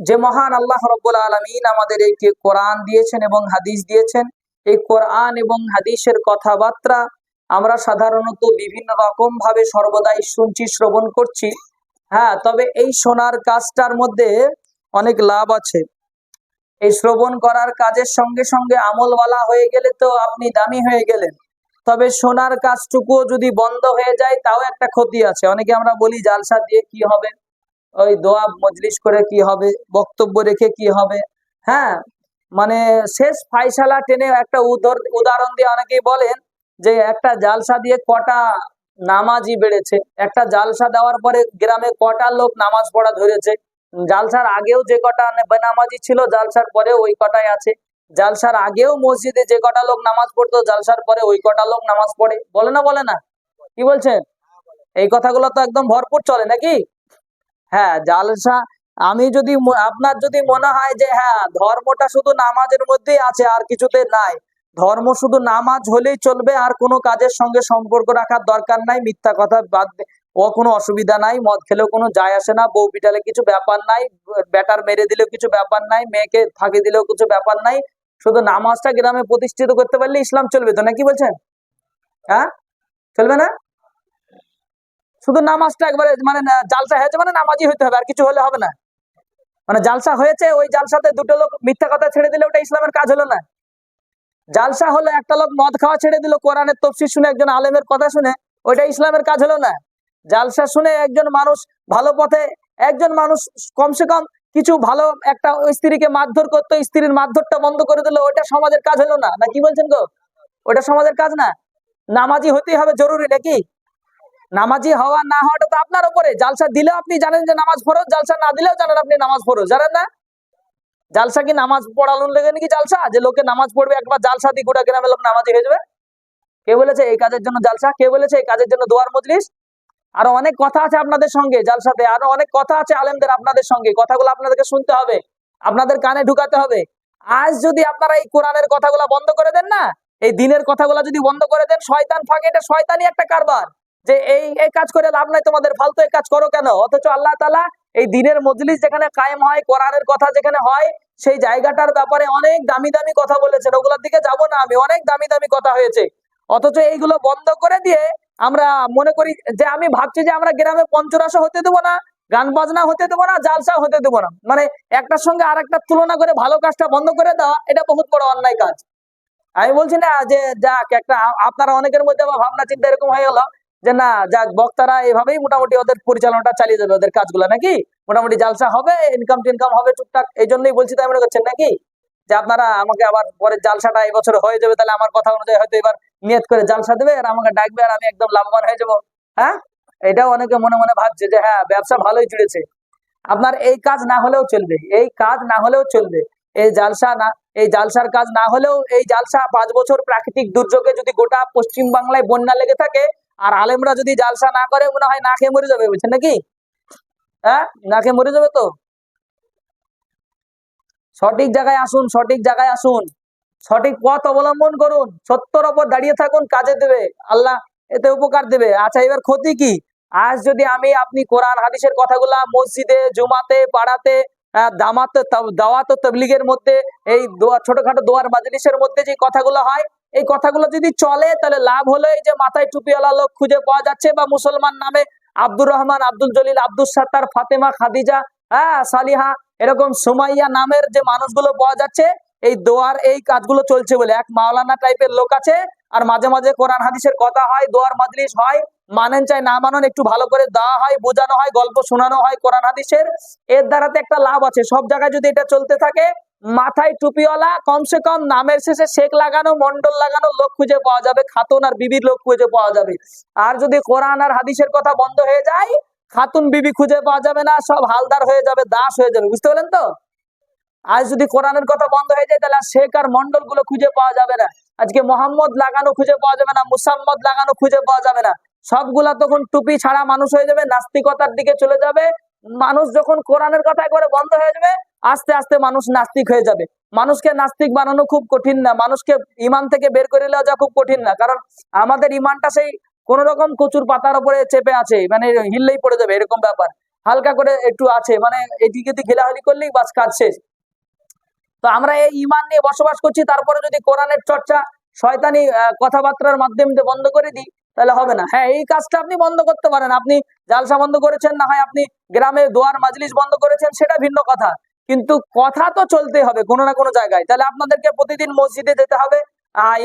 যে মহান আল্লাহ রব্বুল আলমিন আমাদের এই কোরআন দিয়েছেন এবং হাদিস দিয়েছেন, এই কোরআন এবং হাদিসের কথাবার্তা আমরা সাধারণত বিভিন্ন রকম ভাবে সর্বদাই শুনছি, শ্রবণ করছি। হ্যাঁ তবে এই শোনার কাজটার মধ্যে অনেক লাভ আছে। এই শ্রবণ করার কাজের সঙ্গে সঙ্গে আমলওয়ালা হয়ে গেলে তো আপনি দামি হয়ে গেলেন। তবে শোনার কাজটুকুও যদি বন্ধ হয়ে যায়, তাও একটা ক্ষতি আছে। অনেকে আমরা বলি, জালসা দিয়ে কি হবে? ওই দোয়া মজলিস করে কি হবে, বক্তব্য রেখে কি হবে? হ্যাঁ মানে শেষ ফাইসালা টেনে একটা উদাহরণ দিয়ে অনেকেই বলেন যে একটা জালসা দিয়ে কটা নামাজি বেড়েছে। একটা জালসা দেওয়ার পরে গ্রামে কটা লোক নামাজ পড়া ধরেছে। জালসার আগেও যে কটা বেনামাজি ছিল, জালসার পরে ওই কটাই আছে। জালসার আগেও মসজিদে যে কটা লোক নামাজ পড়তো, জালসার পরে ওই কটা লোক নামাজ পড়ে। বলে না বলে না? কি বলছেন? এই কথাগুলো তো একদম ভরপুর চলে নাকি? হ্যাঁ জালসা, আমি যদি আপনার যদি মনে হয় যে হ্যাঁ ধর্মটা শুধু নামাজের মধ্যেই আছে, আর কিছুতে নাই। ধর্ম শুধু নামাজ হলেই চলবে, আর কোনো কাজের সঙ্গে সম্পর্ক রাখার দরকার নাই, মিথ্যা কথা বাদ ও কোনো অসুবিধা নাই, মদ খেলেও কোনো যায় আসে না, বউ পিটালে কিছু ব্যাপার নাই ব্যাটার মেরে দিলেও কিছু ব্যাপার নাই, মেয়েকে ফাঁকি দিলেও কিছু ব্যাপার নাই, শুধু নামাজটা গ্রামে প্রতিষ্ঠিত করতে পারলে ইসলাম চলবে তো, নাকি বলছেন? হ্যাঁ? চলবে না? শুধু নামাজটা একবারে মানে জালসা হয়েছে মানে নামাজি হইতে হবে, আর কিছু হলে হবে না। মানে জালসা হয়েছে, ওই জালসাতে দুটো লোক মিথ্যা কথা ছেড়ে দিলে ওটা ইসলামের কাজ হলো না। জালসা হলো একটা লোক মদ খাওয়া ছেড়ে দিল, কোরআনের তফসির শুনে একজন আলেমের কথা শুনে, ওইটা ইসলামের কাজ হলো না। জালসা শুনে একজন মানুষ ভালো পথে, একজন মানুষ কমসে কম কিছু ভালো একটা স্ত্রীকে মারধর করতো, স্ত্রীর মারধরটা বন্ধ করে দিল, ওইটা সমাজের কাজ হলো না। না কি বলছেন গো? ওটা সমাজের কাজ না? নামাজি হতেই হবে, জরুরি নাকি? নামাজি হওয়া না হওয়াটা তো আপনার উপরে। জালসা দিলেও আপনি জানেন যে নামাজ ফরজ, জালসা না দিলেও জানেন আপনি নামাজ ফরজ। জানেন না? জালসা কি নামাজ পড়ালুন লেগে নাকি জালসা? যে লোকে নামাজ পড়বে, একবার জালসা দিয়ে গোটা গ্রামের লোক নামাজি হয়ে যাবে। কে বলেছে এই কাজের জন্য জালসা? কে বলেছে এই কাজের জন্য দোয়ার মজলিস? আরও অনেক কথা আছে আপনাদের সঙ্গে জালসাতে। আরও অনেক কথা আছে আলেমদের আপনাদের সঙ্গে। কথাগুলো আপনাদেরকে শুনতে হবে। আপনাদের কানে ঢুকাতে হবে। আজ যদি আপনারা এই কোরআনের কথাগুলো বন্ধ করে দেন না, এই দিনের কথাগুলো যদি বন্ধ করে দেন, শয়তান ফাঁকে, এটা শয়তানি একটা কারবার। যে এই এই কাজ করে লাভ নাই, তোমাদের ফালতু এই কাজ করো কেন? অথচ আল্লাহ তালা এই দিনের মজলিস যেখানে কায়েম হয়, কোরআনের কথা যেখানে হয়, সেই জায়গাটার ব্যাপারে অনেক দামি দামি কথা বলেছেন। ওগুলোর দিকে যাব না আমি, অনেক দামি দামি কথা হয়েছে। অথচ এইগুলো বন্ধ করে দিয়ে আমরা মনে করি যে আমি ভাবছি যে আমরা গ্রামে পঞ্চরাস হতে দেবো না, গান বাজনা হতে দেবো না, জালসা হতে দেবো না। মানে একটার সঙ্গে আর একটা তুলনা করে ভালো কাজটা বন্ধ করে দেওয়া, এটা বহুত বড় অন্যায় কাজ। আমি বলছি না যে যাক, একটা আপনারা অনেকের মধ্যে আবার ভাবনা চিন্তা এরকম হয়ে গেল। যে না, যাক, বক্তারা এভাবেই মোটামুটি ওদের পরিচালনাটা চালিয়ে যাবে, ওদের কাজগুলো, নাকি? মোটামুটি জালসা হবে ইনকাম টিনকাম হবে টুকটাক, এই জন্যই বলছি তাই মনে করছেন, নাকি? যে আপনারা আমাকে আবার পরে জালসাটা এই বছর হয়ে যাবে, তাহলে আমার কথা অনুযায়ী হয়তো এবার নিয়ত করে জালসা দেবে, আর আমাকে ডাকবে, আর আমি একদম লাভবান হয়ে যাব হ্যাঁ? এটাও অনেকে মনে মনে ভাবছে যে হ্যাঁ ব্যবসা ভালোই চলেছে। আপনার এই কাজ না হলেও চলবে, এই কাজ না হলেও চলবে, এই জালসা না, এই জালসার কাজ না হলেও, এই জালসা পাঁচ বছর প্রাকৃতিক দুর্যোগে যদি গোটা পশ্চিম বাংলায় বন্যা লেগে থাকে আর আলেমরা যদি জালসা না করে, মনে হয় না খেয়ে মরে যাবে, বুঝছেন নাকি? হ্যাঁ? না খেয়ে মরে যাবে তো? সঠিক জায়গায় আসুন, সঠিক জায়গায় আসুন। সঠিক পথ অবলম্বন করুন। সত্যর ওপর দাঁড়িয়ে থাকুন, কাজে দেবে। আল্লাহ এতে উপকার দেবে। আচ্ছা এবার ক্ষতি কি? আজ যদি আমি, আপনি কোরআন, হাদিসের কথাগুলা মসজিদে, জুমাতে, পাড়াতে দামাতে দাওয়াত তবলিগের মধ্যে, এই ছোটখাটো দোয়ার মাজলিসের মধ্যে যে কথাগুলো হয় এই কথাগুলো যদি চলে, তাহলে লাভ হলো এই যে মাথায় টুপিওয়ালা লোক খুঁজে পাওয়া যাচ্ছে বা মুসলমান নামে আব্দুর রহমান, আব্দুল জলিল আব্দুল সাত্তার, ফাতেমা, খাদিজা হ্যাঁ সালিহা, এরকম সুমাইয়া নামের যে মানুষগুলো পাওয়া যাচ্ছে, এই দোয়ার এই কাজগুলো চলছে বলে। এক মাওলানা টাইপের লোক আছে, আর মাঝে মাঝে কোরআন হাদিসের কথা হয়, দোয়ার মাজলিস হয়, মানেন চাই না মানেন একটু ভালো করে দেওয়া হয়, বোঝানো হয়, গল্প শোনানো হয় কোরআন হাদিসের। এর দ্বারাতে একটা লাভ আছে। সব জায়গায় যদি এটা চলতে থাকে মাথায় টুপিওয়ালা, কমসে কম নামের শেষে শেখ লাগানো মন্ডল লাগানো লোক খুঁজে পাওয়া যাবে, খাতুন আর বিবির লোক খুঁজে পাওয়া যাবে। আর যদি কোরআন আর হাদিসের কথা বন্ধ হয়ে যায়, খাতুন, বিবি খুঁজে পাওয়া যাবে না, সব হালদার হয়ে যাবে, দাস হয়ে যাবে, বুঝতে পারলেন তো? আজ যদি কোরআনের কথা বন্ধ হয়ে যায়, তাহলে শেখ আর মন্ডলগুলো খুঁজে পাওয়া যাবে না। আজকে মোহাম্মদ লাগানো খুঁজে পাওয়া যাবে না, মুসাম্মদ লাগানো খুঁজে পাওয়া যাবে না। সবগুলা তখন টুপি ছাড়া মানুষ হয়ে যাবে, নাস্তিকতার দিকে চলে যাবে মানুষ যখন কোরআনের কথা একবারে বন্ধ হয়ে যাবে, আস্তে আস্তে মানুষ নাস্তিক হয়ে যাবে। মানুষকে নাস্তিক বানানো খুব কঠিন না, মানুষকে ইমান থেকে বের করে নেওয়া যা খুব কঠিন না, কারণ আমাদের ইমানটা সেই কোন রকম কচুর পাতার উপরে চেপে আছে মানে হিললেই পড়ে যাবে, এরকম ব্যাপার। হালকা করে একটু আছে মানে এদিকে ঘেলাহালি করলেই বাস কাজ শেষ। তো আমরা এই ইমান নিয়ে বসবাস করছি, তারপরে যদি কোরআনের চর্চা শয়তানি কথাবার্তার মাধ্যমে বন্ধ করে দিই তাহলে হবে না। হ্যাঁ এই কাজটা আপনি বন্ধ করতে পারেন। আপনি জালসা বন্ধ করেছেন, না হয় আপনি গ্রামে দোয়ার মাজলিস বন্ধ করেছেন, সেটা ভিন্ন কথা। কিন্তু কথা তো চলতে হবে কোনো না কোনো জায়গায়। তাহলে আপনাদেরকে প্রতিদিন মসজিদে যেতে হবে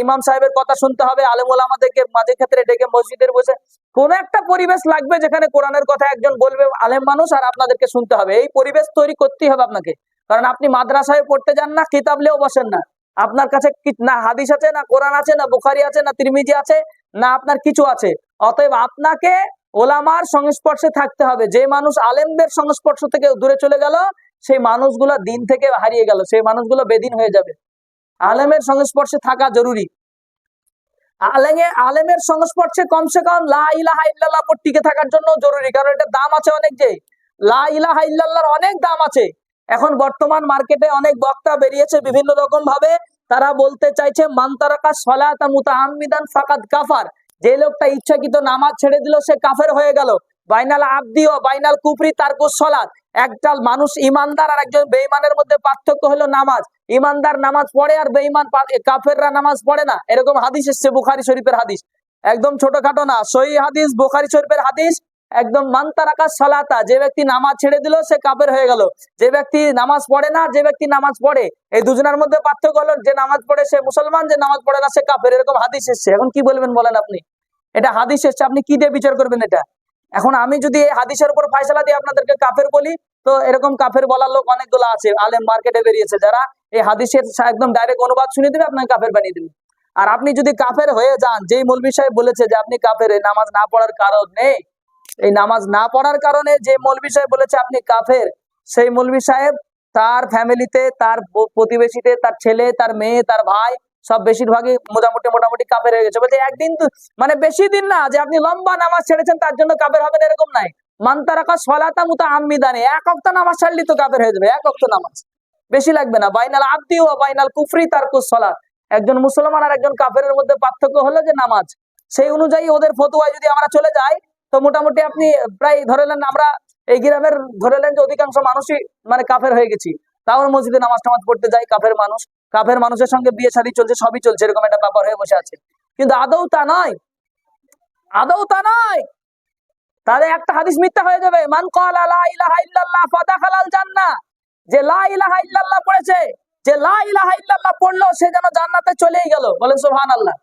ইমাম সাহেবের কথা শুনতে হবে আলেমুল আমাদেরকে মাঝে ক্ষেত্রে ডেকে মসজিদের বসে। কোন একটা পরিবেশ লাগবে যেখানে কোরআনের কথা একজন বলবে, আলেম মানুষ, আর আপনাদেরকে শুনতে হবে। এই পরিবেশ তৈরি করতেই হবে আপনাকে। কারণ আপনি মাদ্রাসায় পড়তে যান না কিতাবলেও বসেন না। আপনার কাছে না হাদিস আছে, না কোরআন আছে, না বুখারি আছে, না তিরমিজি আছে না আপনার কিছু আছে। অতএব আপনাকে ওলামার সংস্পর্শে থাকতে হবে। যে মানুষ আলেমদের সংস্পর্শ থেকে দূরে চলে গেল, সেই মানুষগুলো দিন থেকে হারিয়ে গেল, সেই মানুষগুলো বেদিন হয়ে যাবে। আলেমের সংস্পর্শে থাকা জরুরি। আলেমে, আলেমের সংস্পর্শে কমসে কম লা পর টিকে থাকার জন্য জরুরি, কারণ এটা দাম আছে অনেক যে। লা অনেক দাম আছে। এখন বর্তমান মার্কেটে অনেক বক্তা বেরিয়েছে বিভিন্ন রকম ভাবে তারা বলতে চাইছে মান্তারাকা সলাতা মুতাআম্মিদান ফাকাদ কাফার। যে লোকটা ইচ্ছাকৃত নামাজ ছেড়ে দিল, সে কাফের হয়ে গেল। বাইনাল আব্দি ও বাইনাল কুফরি তারকুস সলাত। একটা মানুষ ইমানদার আর একজন বেঈমানের মধ্যে পার্থক্য হলো নামাজ। ইমানদার নামাজ পড়ে আর বেঈমান পা- কাফেররা নামাজ পড়ে না। এরকম হাদিস এসছে বুখারি শরীফের হাদিস। একদম ছোটখাটো না, সহি হাদিস, বুখারি শরীফের হাদিস। একদম মান্তারাকা সালাতা। যে ব্যক্তি নামাজ ছেড়ে দিল, সে কাফের হয়ে গেল। যে ব্যক্তি নামাজ পড়ে না, যে ব্যক্তি নামাজ পড়ে, এই দুজনের মধ্যে পার্থক্য হলো যে নামাজ পড়ে সে মুসলমান, যে নামাজ পড়ে না সে কাফের। এরকম হাদিস এসছে। এখন কি বলবেন বলেন আপনি? এটা হাদিস এসছে। আপনি কি দিয়ে বিচার করবেন এটা? এখন আমি যদি এই হাদিসের উপর ফয়সালা দিয়ে আপনাদেরকে কাফের বলি, তো এরকম কাফের বলার লোক অনেকগুলো আছে। আলেম মার্কেটে বেরিয়েছে। যারা এই হাদিসের একদম ডাইরেক্ট অনুবাদ শুনে দিবে, আপনাকে কাফের বানিয়ে দিবে। আর আপনি যদি কাফের হয়ে যান, যেই মূল সাহেব বলেছে যে আপনি কাফের নামাজ না পড়ার কারণ নেই। এই নামাজ না পড়ার কারণে যে মৌলবী সাহেব বলেছে আপনি কাফের, সেই মৌলবী সাহেব তার ফ্যামিলিতে, তার প্রতিবেশীতে, তার ছেলে, তার মেয়ে, তার ভাই সব বেশিরভাগই মোটামুটি মোটামুটি কাফের হয়ে গেছে। বলছে একদিন মানে বেশি দিন না যে আপনি লম্বা নামাজ ছেড়েছেন, তার জন্য কাফের হবেন এরকম নাই। মান্তারাকা সলাতা মুতা আম্মিদানে এক অক্ত নামাজ ছাড়লি তো কাফের হয়ে যাবে, এক অক্ত নামাজ। বেশি লাগবে না। বাইনাল আব্দি ও বাইনাল কুফরি তারকুস সলাত। একজন মুসলমান আর একজন কাফেরের মধ্যে পার্থক্য হলো যে নামাজ। সেই অনুযায়ী ওদের ফতুয়ায় যদি আমরা চলে যাই তো মোটামুটি আপনি প্রায় ধরে নেন আমরা এই গ্রামের ধরে নেন যে অধিকাংশ মানুষই মানে কাফের হয়ে গেছি। তাও মসজিদে নামাজ টামাজ পড়তে যাই, কাফের মানুষ। কাফের মানুষের সঙ্গে বিয়ে শাদী চলছে, সবই চলছে, এরকম একটা ব্যাপার হয়ে বসে আছে। কিন্তু আদৌ তা নয়। আদৌ তা নয়। তাহলে একটা হাদিস মিথ্যা হয়ে যাবে। মান ক্বালা লা ইলাহা ইল্লাল্লাহ ফাদাখালাল জান্নাহ। যে লা ইলাহা পড়েছে, যে লা ইলাহা পড়ল, সে যেন জান্নাতে চলেই গেল। বলেন সুবহানাল্লাহ।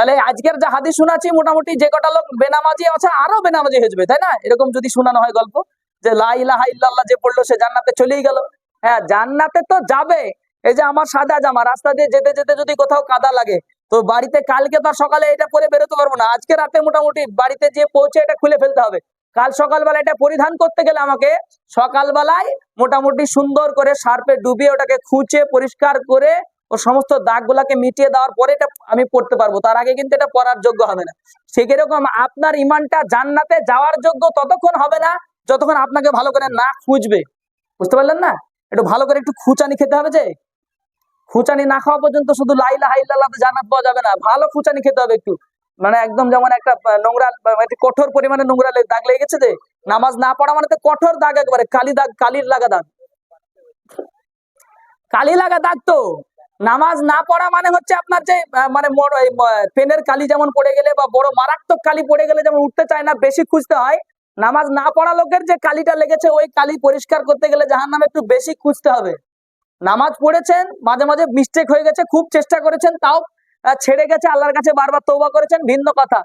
তাহলে আজকের যে হাদিস শোনাচ্ছি, মোটামুটি যে কটা লোক বেনামাজি আছে, আরও বেনামাজি হয়ে যাবে, তাই না? এরকম যদি শোনানো হয় গল্প, যে লা ইলাহা ইল্লাল্লাহ যে পড়ল, সে জান্নাতে চলেই গেল। হ্যাঁ জান্নাতে তো যাবে। এই যে আমার সাদা জামা, রাস্তা দিয়ে যেতে যেতে যদি কোথাও কাদা লাগে, তো বাড়িতে কালকে তো সকালে এটা পরে বেরোতে পারব না। আজকে রাতে মোটামুটি বাড়িতে যে পৌঁছে এটা খুলে ফেলতে হবে। কাল সকালবেলা এটা পরিধান করতে গেলে আমাকে সকালবেলায় মোটামুটি সুন্দর করে সার্পে ডুবিয়ে ওটাকে খুঁচে পরিষ্কার করে ও সমস্ত দাগগুলাকে মিটিয়ে দেওয়ার পরে এটা আমি পড়তে পারব। তার আগে কিন্তু এটা পড়ার যোগ্য হবে না। ঠিক এরকম আপনার ইমানটা জান্নাতে যাওয়ার যোগ্য ততক্ষণ হবে না যতক্ষণ আপনাকে ভালো করে না খুঁজবে। বুঝতে পারলেন না? একটু ভালো করে একটু খুঁচানি খেতে হবে যে? খুঁচানি না খাওয়া পর্যন্ত শুধু লাইলা হাইল্লাহ জান্নাত পাওয়া যাবে না। ভালো খুঁচানি খেতে হবে একটু। মানে একদম যেমন একটা নোংরা কঠোর পরিমাণে নোংরা দাগ লেগে গেছে যে? নামাজ না পড়া মানে তো কঠোর দাগ একবারে। কালি দাগ, কালির লাগা দাগ। কালি লাগা দাগ তো। নামাজ না পড়া মানে হচ্ছে আপনার যে মানে পেনের কালি যেমন পড়ে গেলে বা বড় মারাত্মক কালি পড়ে গেলে যেমন উঠতে চায় না, বেশি খুঁজতে হয়। নামাজ না পড়া লোকের যে কালিটা লেগেছে, ওই কালি পরিষ্কার করতে গেলে জাহান নামে একটু বেশি খুঁজতে হবে। নামাজ পড়েছেন, মাঝে মাঝে মিস্টেক হয়ে গেছে, খুব চেষ্টা করেছেন, তাও ছেড়ে গেছে, আল্লাহর কাছে বারবার তৌবা করেছেন, ভিন্ন কথা।